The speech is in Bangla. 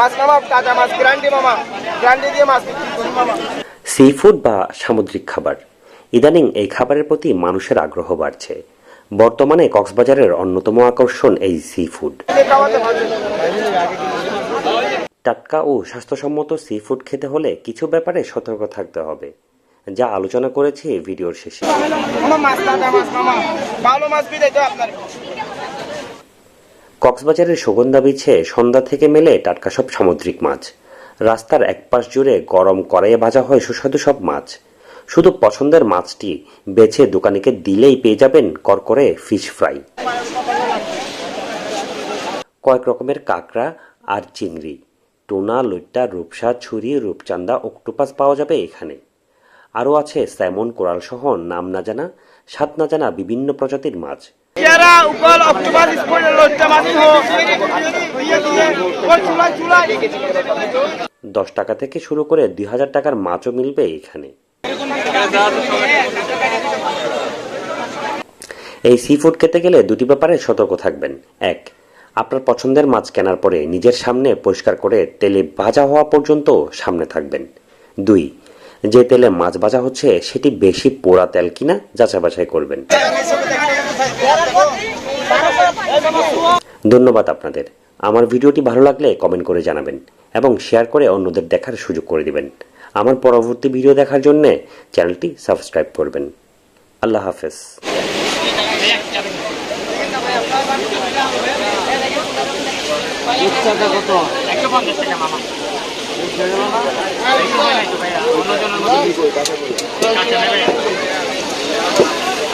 মাছ মামা তাজা মাছ গ্রান্ডি মামা গ্রান্ডি দিয়ে মাছ বিক্রি করি মামা। সি ফুড বা সামুদ্রিক খাবার। ইদানিং এই খাবারের প্রতি মানুষের আগ্রহ বাড়ছে। বর্তমানে কক্সবাজারের অন্যতম আকর্ষণ এই সি ফুড টাটকা ও স্বাস্থ্যসম্মত সি ফুড খেতে হলে কিছু ব্যাপারে সতর্ক থাকতে হবে যা আলোচনা করেছি ভিডিওর শেষে মামা মাছ তাজা মাছ মামা ভালো মাছ বিদায় তো আপনার কক্সবাজারের সুগন্ধা বিছে সন্ধ্যা থেকে মেলে টাটকা সব সামুদ্রিক মাছ। রাস্তার এক পাশ জুড়ে গরম কড়াইয়ে ভাজা হয় সুস্বাদু সব মাছ। শুধু পছন্দের মাছটি বেছে দোকানিকে দিলেই পেয়ে যাবেন করকরে ফিশ ফ্রাই কয়েক রকমের কাঁকড়া আর চিংড়ি। টোনা, লইট্টা, রূপসা, ছুরি রূপচান্দা অক্টোপাস পাওয়া যাবে এখানে। আরও আছে স্যামন, কোরাল সহ নাম না জানা, স্বাদ না জানা বিভিন্ন প্রজাতির মাছ। হো ইয়ে দিয়ে ওই চুলাই চুলাই দশ টাকা থেকে শুরু করে দুই হাজার টাকার মাছও মিলবে এখানে। এই সি ফুড খেতে গেলে দুটি ব্যাপারে সতর্ক থাকবেন। এক, আপনার পছন্দের মাছ কেনার পরে নিজের সামনে পরিষ্কার করে তেলে ভাজা হওয়া পর্যন্ত সামনে থাকবেন। দুই, যে তেলে মাছ ভাজা হচ্ছে সেটি বেশি পোড়া তেল কিনা যাচাই বাছাই করবেন। ধন্যবাদ আপনাদের। আমার ভিডিওটি ভালো লাগলে কমেন্ট করে জানাবেন এবং শেয়ার করে অন্যদের দেখার সুযোগ করে দিবেন। আমার পরবর্তী ভিডিও দেখার জন্য চ্যানেলটি সাবস্ক্রাইব করবেন। আল্লাহ হাফেজ। একশো পঞ্চাশ টাকা মামা